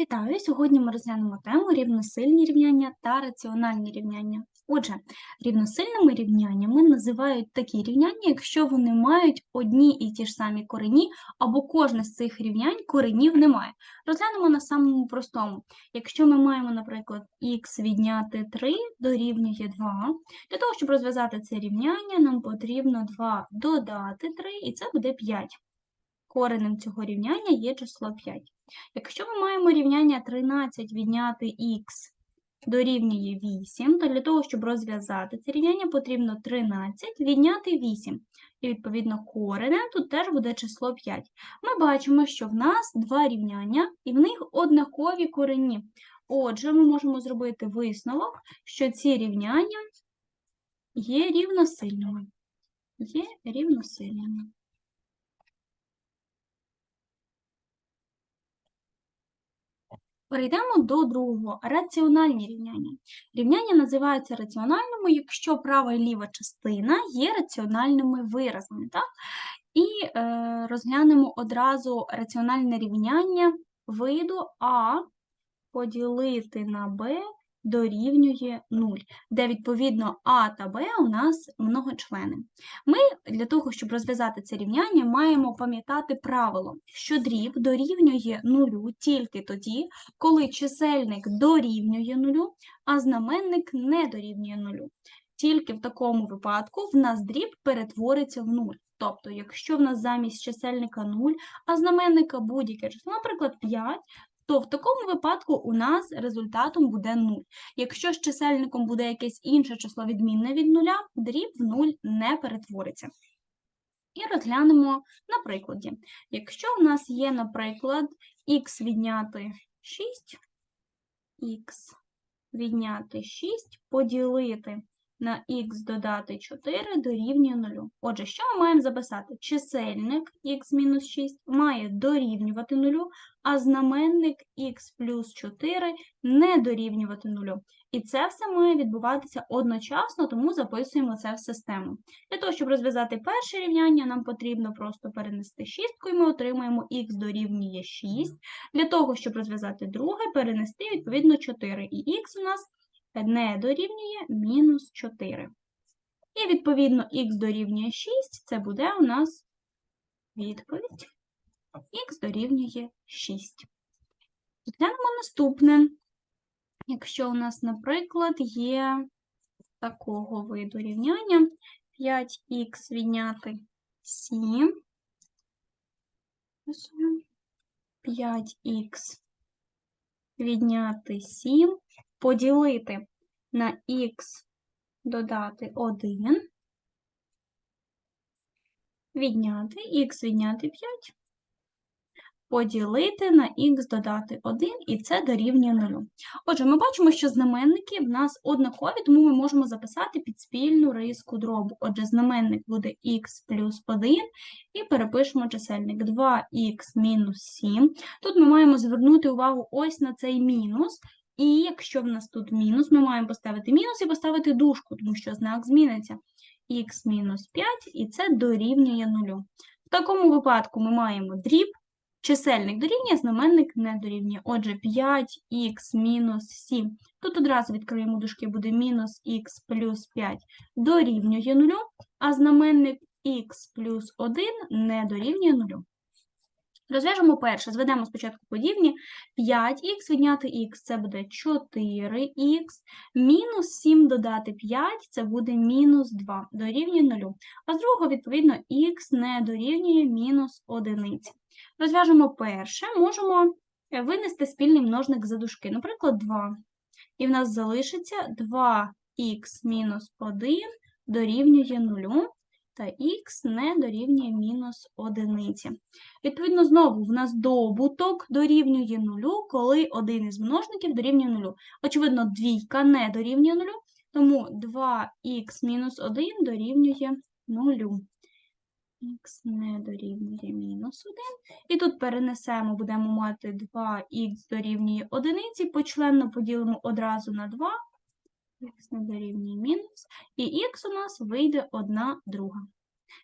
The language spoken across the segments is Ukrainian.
Вітаю! Сьогодні ми розглянемо тему рівносильні рівняння та раціональні рівняння. Отже, рівносильними рівняннями називають такі рівняння, якщо вони мають одні і ті ж самі корені, або кожне з цих рівнянь коренів немає. Розглянемо на самому простому. Якщо ми маємо, наприклад, х відняти 3 дорівнює 2, для того, щоб розв'язати це рівняння, нам потрібно 2 додати 3, і це буде 5. Коренем цього рівняння є число 5. Якщо ми маємо рівняння 13 відняти х дорівнює 8, то для того, щоб розв'язати це рівняння, потрібно 13 відняти 8. І, відповідно, коренем тут теж буде число 5. Ми бачимо, що в нас два рівняння, і в них однакові корені. Отже, ми можемо зробити висновок, що ці рівняння є рівносильними. Є рівносильними. Перейдемо до другого раціональні рівняння. Рівняння називаються раціональними, якщо права і ліва частина є раціональними виразами. Так? І е, розглянемо одразу раціональне рівняння виду А поділити на Б дорівнює 0, де, відповідно, А та Б у нас многочлени. Ми для того, щоб розв'язати це рівняння, маємо пам'ятати правило, що дріб дорівнює 0 тільки тоді, коли чисельник дорівнює 0, а знаменник не дорівнює 0. Тільки в такому випадку в нас дріб перетвориться в 0. Тобто, якщо в нас замість чисельника 0, а знаменника будь-яке число, наприклад, 5, то в такому випадку у нас результатом буде 0. Якщо з чисельником буде якесь інше число відмінне від нуля, дріб в 0 не перетвориться. І розглянемо на прикладі. Якщо у нас є, наприклад, х відняти 6, х відняти 6, поділити на х додати 4 дорівнює 0. Отже, що ми маємо записати? Чисельник х-6 має дорівнювати 0, а знаменник х плюс 4 не дорівнювати 0. І це все має відбуватися одночасно, тому записуємо це в систему. Для того, щоб розв'язати перше рівняння, нам потрібно просто перенести шістку, і ми отримаємо х дорівнює 6. Для того, щоб розв'язати друге, перенести, відповідно, 4. І х у нас не дорівнює мінус 4. І, відповідно, х дорівнює 6, це буде у нас відповідь. Х дорівнює 6. Розглянемо наступне. Якщо у нас, наприклад, є такого виду рівняння 5х відняти 7, 5х відняти 7 поділити на х додати 1, відняти х відняти 5, поділити на х додати 1, і це дорівнює 0. Отже, ми бачимо, що знаменники в нас однакові, тому ми можемо записати під спільну риску дробу. Отже, знаменник буде х плюс 1, і перепишемо чисельник 2х мінус 7. Тут ми маємо звернути увагу ось на цей мінус, і якщо в нас тут мінус, ми маємо поставити мінус і поставити дужку, тому що знак зміниться. х мінус 5, і це дорівнює 0. В такому випадку ми маємо дріб, чисельник дорівнює, знаменник не дорівнює. Отже, 5х мінус 7. Тут одразу відкриємо дужки, буде мінус х плюс 5 дорівнює 0, а знаменник х плюс 1 не дорівнює 0. Розв'яжемо перше, зведемо спочатку подібні. 5х відняти х це буде 4х, мінус 7 додати 5 це буде мінус 2, дорівнює 0. А з другого, відповідно, х не дорівнює мінус 1. Розв'яжемо перше, можемо винести спільний множник за дужки, наприклад, 2. І в нас залишиться 2х мінус 1 дорівнює 0 та х не дорівнює мінус одиниці. Відповідно, знову в нас добуток дорівнює нулю, коли один із множників дорівнює нулю. Очевидно, двійка не дорівнює нулю, тому 2х мінус 1 дорівнює нулю. Х не дорівнює мінус 1. І тут перенесемо, будемо мати 2х дорівнює одиниці, почленно поділимо одразу на 2 х не дорівнює мінус, і х у нас вийде 1 друга.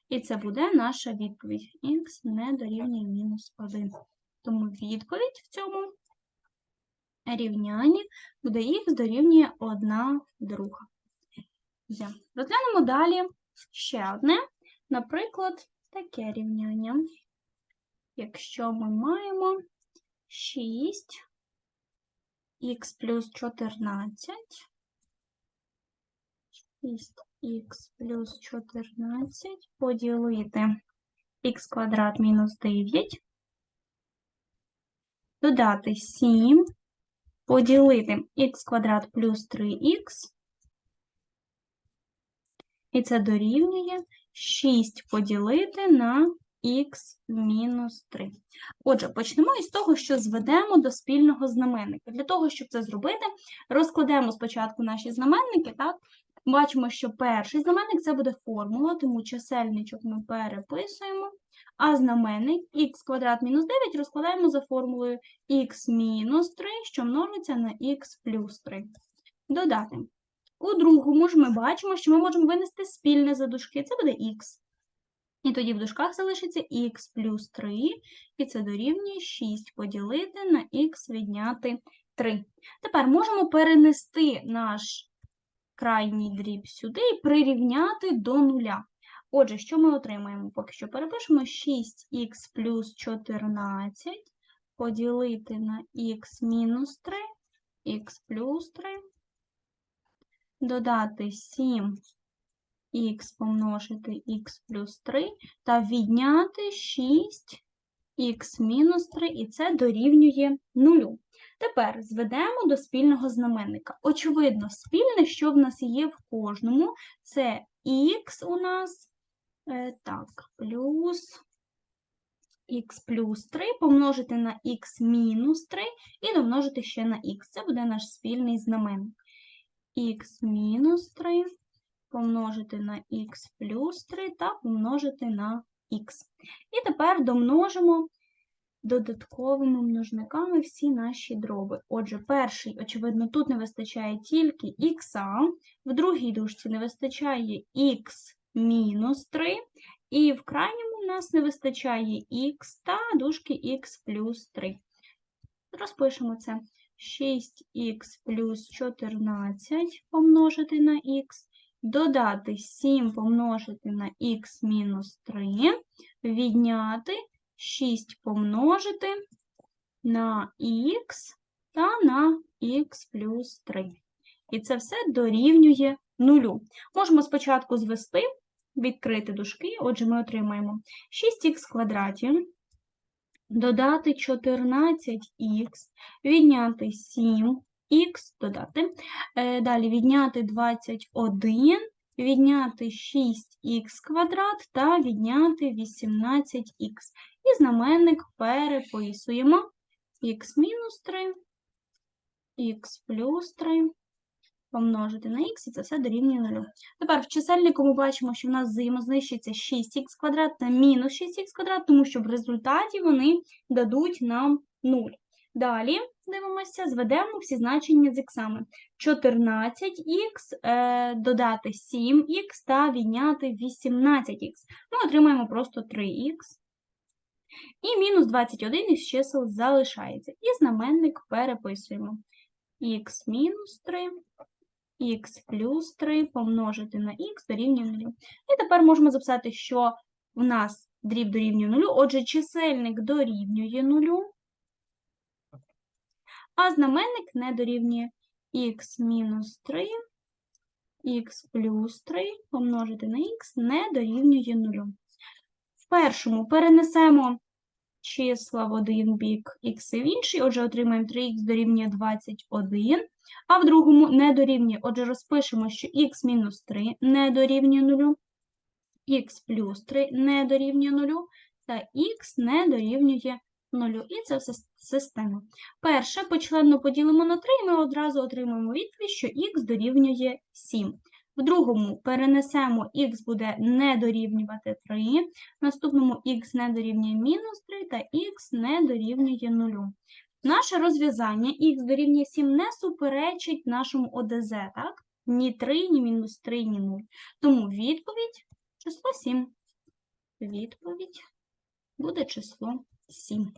І це буде наша відповідь. х не дорівнює мінус 1. Тому відповідь в цьому рівнянні буде х дорівнює 1 друга. Розглянемо далі ще одне, наприклад, таке рівняння. Якщо ми маємо 6 х плюс 14, 6х плюс 14 поділити х квадрат мінус 9, додати 7, поділити х квадрат плюс 3х, і це дорівнює 6 поділити на х мінус 3. Отже, почнемо із того, що зведемо до спільного знаменника. Для того, щоб це зробити, розкладемо спочатку наші знаменники, так? Бачимо, що перший знаменник це буде формула, тому чисельничок ми переписуємо, а знаменник х квадрат мінус 9 розкладаємо за формулою х мінус 3, що множиться на х плюс 3. Додати. У другому ж ми бачимо, що ми можемо винести спільне за дужки, це буде х. І тоді в дужках залишиться х плюс 3, і це дорівнює 6 поділити на х відняти 3. Тепер можемо перенести наш крайній дріб сюди і прирівняти до нуля. Отже, що ми отримаємо? Поки що перепишемо 6х плюс 14 поділити на х мінус 3, х плюс 3, додати 7 х помножити х плюс 3 та відняти 6 х мінус 3, і це дорівнює 0. Тепер зведемо до спільного знаменника. Очевидно, спільне, що в нас є в кожному, це х у нас е, так, плюс х плюс 3 помножити на х мінус 3 і домножити ще на х. Це буде наш спільний знаменник. х мінус 3 помножити на х плюс 3 та помножити на х. І тепер домножимо додатковими множниками всі наші дроби. Отже, перший, очевидно, тут не вистачає тільки х, в другій дужці не вистачає х мінус 3, і в крайньому у нас не вистачає х та дужки х плюс 3. Розпишемо це. 6х плюс 14 помножити на х, додати 7 помножити на х мінус 3, відняти 6 помножити на х та на х плюс 3. І це все дорівнює нулю. Можемо спочатку звести, відкрити дужки, отже, ми отримаємо 6х квадраті, додати 14х, відняти 7х, додати. Е, далі відняти 21, відняти 6х квадрат та відняти 18х. І знаменник переписуємо х мінус 3, х плюс 3 помножити на х, і це все дорівнює 0. Тепер в чисельнику ми бачимо, що в нас взаємознищується 6х квадрат та мінус 6х квадрат, тому що в результаті вони дадуть нам 0. Далі дивимося, зведемо всі значення з іксами. 14х е, додати 7х та відняти 18х. Ми отримаємо просто 3х. І мінус 21 із чисел залишається. І знаменник переписуємо. х мінус 3, х плюс 3 помножити на х дорівнює 0. І тепер можемо записати, що в нас дріб дорівнює 0, отже, чисельник дорівнює 0, а знаменник не дорівнює х мінус 3, х плюс 3 помножити на х не дорівнює 0. В першому перенесемо числа в один бік х в інший, отже, отримаємо 3х дорівнює 21, а в другому не дорівнює. Отже, розпишемо, що х мінус 3 не дорівнює 0, х плюс 3 не дорівнює 0, та х не дорівнює 0. І це все система. Перше, почленно поділимо на 3, і ми одразу отримаємо відповідь, що х дорівнює 7. В другому перенесемо х буде не дорівнювати 3, в наступному х не дорівнює мінус 3 та х не дорівнює 0. Наше розв'язання х дорівнює 7 не суперечить нашому ОДЗ, так? Ні 3, ні мінус 3, ні 0. Тому відповідь число 7. Відповідь буде число 7.